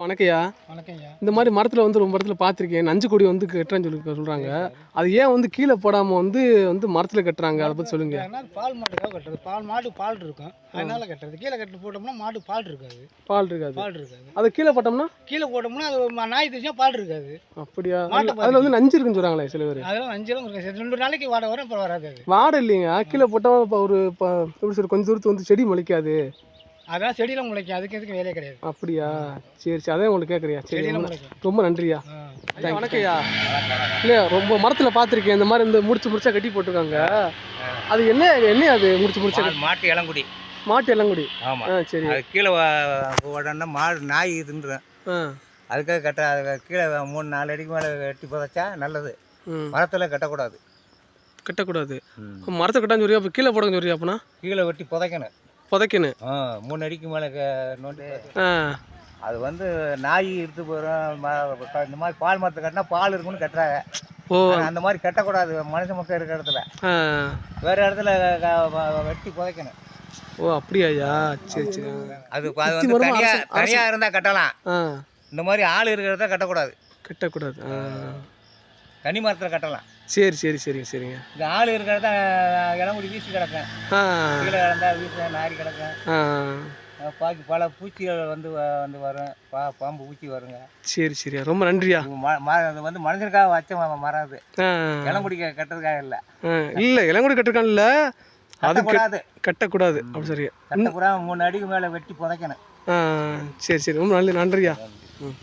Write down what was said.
வணக்கம்யா. வணக்கம்யா. இந்த மாதிரி மரத்தில் வந்து ரொம்ப இடத்துல பார்த்துருக்கேன் நஞ்சு கொடி வந்து கட்டுறேன்னு சொல்லி சொல்கிறாங்க அது ஏன் வந்து கீழே போடாமல் வந்து வந்து மரத்தில் கட்டுறாங்க? அதை பற்றி சொல்லுங்க. பால் மாட்டுக்காக கட்டுறது. பால் மாடு பால் இருக்கும். அதனால கட்டுறது. கீழே கட்டு போட்டோம்னா மாடு பால் இருக்காது. பால் இருக்காது. பால் இருக்காது. அதை கீழே போட்டோம்னா? கீழே போட்டோம்னா அது நாய் தூச்சினா பால் இருக்காது. அப்படியா? அதில் வந்து நஞ்சு இருக்குன்னு சொல்கிறாங்களே சில பேர். அதெல்லாம் அஞ்சலும் இருக்கு ரெண்டு நாளைக்கு வாட வரும் அப்புறம் வராது வாடை இல்லைங்க. கீழே போட்டால் இப்போ ஒரு இப்போ எப்படி சொல்ற கொஞ்சம் தூரத்து வந்து செடி முளைக்காது. அதெல்லாம் செடியில் முளைக்கும். அதுக்கு எதுக்கு வேலையே கிடையாது. அப்படியா? சரி சரி. அதே உங்களுக்கு கேட்குறியா சரி ரொம்ப- நன்றியா? வணக்கம்யா. இல்லையா ரொம்ப மரத்தில் பார்த்துருக்கேன். இந்த மாதிரி இந்த முடிச்சு முடிச்சா கட்டி போட்டிருக்காங்க. அது என்ன என்ன அது முடிச்சு முடிச்சா மாடு மாட்டு இளங்குடி. மாட்டு இளங்குடி. ஆமாம் ஆ சரி. அது கீழே உடனே மாடு நாய் இதுன்றேன். அதுக்காக கட்ட அது கீழே மூணு நாலு அடிக்கு மேலே கட்டி புதைச்சா நல்லது. ம். மரத்தில் கட்டக்கூடாது. கட்டக்கூடாது. மரத்தை கட்டான்னு சொல்றியா? அப்போ கீழே போடன்னு சொல்றியா அப்பனா? கீழே வெட்டி புதைக்கணும். புதைக்கணும். மூணு அடிக்கு மேலே நோண்டி. அது வந்து நாய் எடுத்து போகிறோம் இந்த மாதிரி பால் மரத்தை கட்டினா பால் இருக்குன்னு கட்டுறாங்க. ஓ. அந்த மாதிரி கட்டக்கூடாது மனுஷ மக்கள் இருக்கிற இடத்துல. வேறு இடத்துல வெட்டி புதைக்கணும். ஓ அப்படியாய்யா? சரி சரி. அது அது வந்து அரசு- தனியாக இருந்தால் கட்டலாம். இந்த மாதிரி ஆள் இருக்கிற இடத்துல கட்டக்கூடாது. கட்டக்கூடாது. தனி மரத்தில் கட்டலாம். சரி சரி சரிங்க சரிங்க. இந்த ஆள் இருக்கிற இடத்த இளங்குடி வீசி கிடக்கும் ஆ. கீழே கிடந்தா வீட்டில் நாரி அஹ் பாக்கி பல பூச்சிகள் வந்து வந்து வரும். பா பாம்பு பூச்சி வருங்க. சரி சரியா. ரொம்ப நன்றியா. இது வந்து மனுஷனுக்காக வச்ச மரம் அது. ஆ. இளங்குடிக்க கட்டுறதுக்காக இல்லை. இல்லை இளங்குடி கட்டிருக்கான்ல அது கட்- கட்டக்கூடாது. அப்படி சரியா. கட்டக்கூடாது. மூணு அடிக்கு மேலே வெட்டி புதைக்கணும். சரி சரி. ரொம்ப நல்ல நன்றியா. ம்.